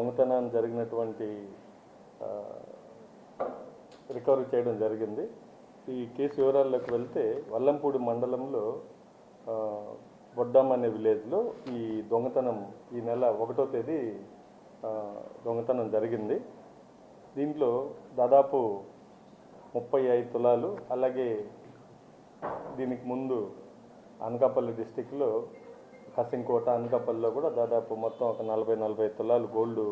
దొంగతనం జరిగినటువంటి రికవరీ చేయడం జరిగింది. ఈ కేసు వివరాల్లోకి వెళ్తే వల్లంపూడి మండలంలో ఆ, బొడ్డాం అనే విలేజ్లో ఈ దొంగతనం ఈ నెల ఒకటో తేదీ దొంగతనం జరిగింది. దీంట్లో దాదాపు ముప్పై ఐదు తులాలు అలాగే దీనికి ముందు అనకాపల్లి డిస్టిక్లో కసింకోట అనకాపల్లిలో కూడా దాదాపు మొత్తం ఒక నలభై నలభై తులాలు గోల్డ్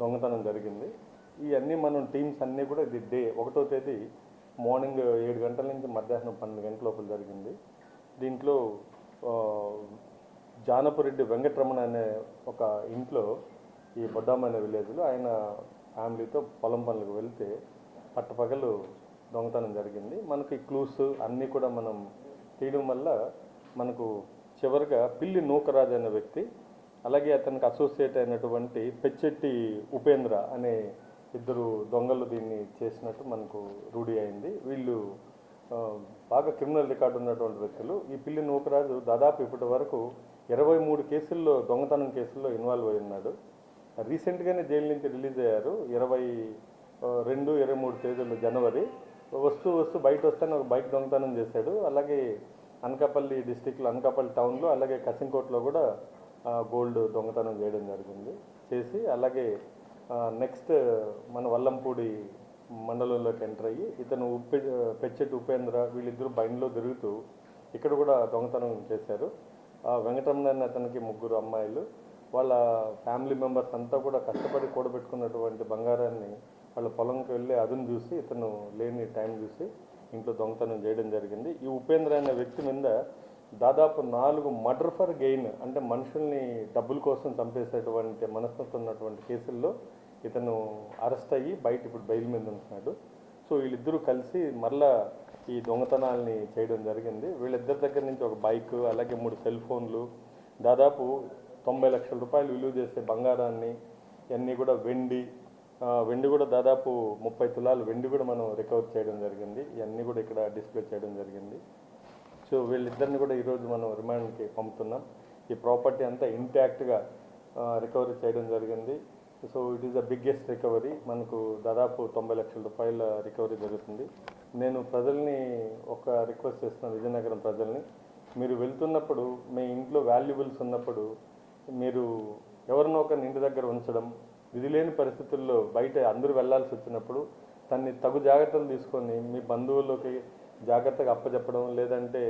దొంగతనం జరిగింది. ఇవన్నీ మనం టీమ్స్ అన్నీ కూడా ఇది డే ఒకటో తేదీ మార్నింగ్ ఏడు గంటల నుంచి మధ్యాహ్నం పన్నెండు గంటల లోపల జరిగింది. దీంట్లో జానపురెడ్డి వెంకటరమణ అనే ఒక ఇంట్లో ఈ బొడ్డామైన విలేజ్లో ఆయన ఫ్యామిలీతో పొలం పనులకు వెళ్తే పట్టపగలు దొంగతనం జరిగింది. మనకి క్లూస్ అన్నీ కూడా మనం తీయడం వల్ల మనకు చివరిగా పిల్లి నూకరాజు అనే వ్యక్తి అలాగే అతనికి అసోసియేట్ అయినటువంటి పెచ్చెట్టి ఉపేంద్ర అనే ఇద్దరు దొంగలు దీన్ని చేసినట్టు మనకు రూఢి అయింది. వీళ్ళు బాగా క్రిమినల్ రికార్డు ఉన్నటువంటి వ్యక్తులు. ఈ పిల్లి నూకరాజు దాదాపు ఇప్పటి వరకు ఇరవై మూడు కేసుల్లో దొంగతనం కేసుల్లో ఇన్వాల్వ్ అయి ఉన్నాడు. రీసెంట్గానే జైలు నుంచి రిలీజ్ అయ్యారు. ఇరవై రెండు ఇరవై మూడు తేదీలు జనవరి. వస్తూ వస్తూ బయట వస్తాను ఒక బైక్ దొంగతనం చేశాడు. అలాగే అనకాపల్లి డిస్టిక్లో అనకాపల్లి టౌన్లో అలాగే కసింకోట్లో కూడా గోల్డ్ దొంగతనం చేయడం జరిగింది. చేసి అలాగే నెక్స్ట్ మన వల్లంపూడి మండలంలోకి ఎంటర్ అయ్యి ఇతను ఉప్పె పెచ్చెట్టి ఉపేంద్ర వీళ్ళిద్దరూ బండిలో తిరుగుతూ ఇక్కడ కూడా దొంగతనం చేశారు. ఆ వెంకటరమణ అనే అతనికి ముగ్గురు అమ్మాయిలు వాళ్ళ ఫ్యామిలీ మెంబర్స్ అంతా కూడా కష్టపడి కూడబెట్టుకున్నటువంటి బంగారాన్ని వాళ్ళ పొలంకి వెళ్ళి అదును చూసి ఇతను లేని టైం చూసి ఇంట్లో దొంగతనం చేయడం జరిగింది. ఈ ఉపేంద్ర అనే వ్యక్తి మీద దాదాపు నాలుగు మర్డర్ ఫర్ గెయిన్ అంటే మనుషుల్ని డబ్బుల కోసం చంపేసేటువంటి మనస్తత్వం ఉన్నటువంటి కేసుల్లో ఇతను అరెస్ట్ అయ్యి బయట ఇప్పుడు బెయిల్ మీద ఉంటున్నాడు. సో వీళ్ళిద్దరూ కలిసి మరలా ఈ దొంగతనాల్ని చేయడం జరిగింది. వీళ్ళిద్దరి దగ్గర నుంచి ఒక బైక్ అలాగే మూడు సెల్ ఫోన్లు దాదాపు తొంభై లక్షల రూపాయలు విలువ చేసే బంగారాన్ని ఇవన్నీ కూడా వెండి వెండి కూడా దాదాపు ముప్పై తులాలు వెండి కూడా మనం రికవర్ చేయడం జరిగింది. ఇవన్నీ కూడా ఇక్కడ డిస్ప్లే చేయడం జరిగింది. సో వీళ్ళిద్దరిని కూడా ఈరోజు మనం రిమాండ్కి పంపుతున్నాం. ఈ ప్రాపర్టీ అంతా ఇంటాక్ట్గా రికవరీ చేయడం జరిగింది. So it is the biggest recovery మనకు దాదాపు తొంభై లక్షల రూపాయల రికవరీ జరుగుతుంది. నేను ప్రజల్ని ఒక రిక్వెస్ట్ చేస్తున్నాను విజయనగరం ప్రజల్ని. మీరు వెళ్తున్నప్పుడు మీ ఇంట్లో వాల్యుబుల్స్ ఉన్నప్పుడు మీరు ఎవరినో ఒకరిని ఇంటి దగ్గర ఉంచడం విధి లేని పరిస్థితుల్లో బయట అందరూ వెళ్ళాల్సి వచ్చినప్పుడు తన్ని తగు జాగ్రత్తలు తీసుకొని మీ బంధువుల్లోకి జాగ్రత్తగా అప్పచెప్పడం లేదంటే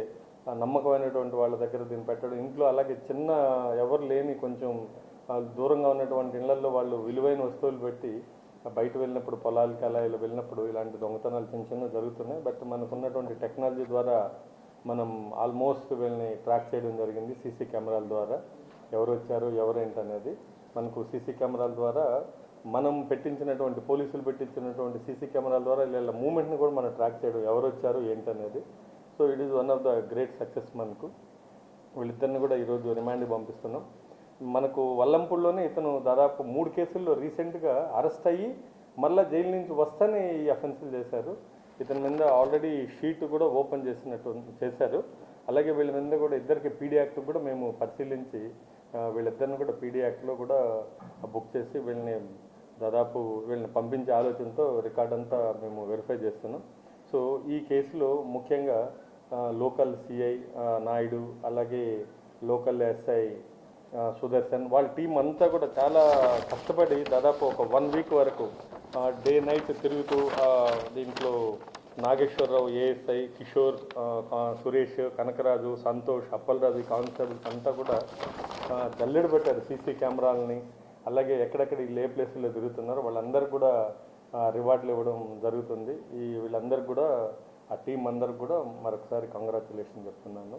నమ్మకమైనటువంటి వాళ్ళ దగ్గర దీన్ని పెట్టడం ఇంట్లో అలాగే చిన్న ఎవరు లేని కొంచెం దూరంగా ఉన్నటువంటి ఇళ్ళలో వాళ్ళు విలువైన వస్తువులు పెట్టి బయట వెళ్ళినప్పుడు పొలాలకి అలా ఇలా వెళ్ళినప్పుడు ఇలాంటి దొంగతనాలు చిన్న చిన్న జరుగుతున్నాయి. బట్ మనకు ఉన్నటువంటి టెక్నాలజీ ద్వారా మనం ఆల్మోస్ట్ వీళ్ళని ట్రాక్ చేయడం జరిగింది సీసీ కెమెరాల ద్వారా. ఎవరు వచ్చారు ఎవరేంటనేది మనకు సీసీ కెమెరాల ద్వారా మనం పెట్టించినటువంటి పోలీసులు పెట్టించినటువంటి సీసీ కెమెరాల ద్వారా వీళ్ళ మూమెంట్ని కూడా మనం ట్రాక్ చేయడం ఎవరు వచ్చారు ఏంటనేది. So it is one of the great success మనకు. వీళ్ళిద్దరిని కూడా ఈరోజు రిమాండ్ పంపిస్తున్నాం. మనకు వల్లంపూడిలోనే ఇతను దాదాపు మూడు కేసుల్లో రీసెంట్గా అరెస్ట్ అయ్యి మళ్ళీ జైలు నుంచి వస్తానే ఈ అఫెన్సులు చేశారు. ఇతని మీద ఆల్రెడీ షీట్ కూడా ఓపెన్ చేసినట్టు చేశారు. అలాగే వీళ్ళ మీద కూడా ఇద్దరికి పీడీ యాక్ట్ కూడా మేము పరిశీలించి వీళ్ళిద్దరిని కూడా పీడీ యాక్ట్లో కూడా బుక్ చేసి వీళ్ళని దాదాపు వీళ్ళని పంపించే ఆలోచనతో రికార్డ్ అంతా మేము వెరిఫై చేస్తున్నాం. సో ఈ కేసులో ముఖ్యంగా లోకల్ సిఐ నాయుడు అలాగే లోకల్ ఎస్ఐ సుదర్శన్ వాళ్ళ టీం అంతా కూడా చాలా కష్టపడి దాదాపు ఒక వన్ వీక్ వరకు డే నైట్ తిరుగుతూ దీంట్లో నాగేశ్వరరావు ఏఎస్ఐ కిషోర్ సురేష్ కనకరాజు సంతోష్ అప్పలరాజు కానిస్టేబుల్స్ అంతా కూడా ఆ, జల్లెడ పెట్టారు సీసీ కెమెరాలని. అలాగే ఎక్కడెక్కడ ఈ లే ప్లేసుల్లో తిరుగుతున్నారో వాళ్ళందరూ కూడా రివార్డులు ఇవ్వడం జరుగుతుంది. ఈ వీళ్ళందరికీ కూడా ఆ టీం అందరికి కూడా మరొకసారి కంగ్రాచులేషన్ చెప్తున్నాను.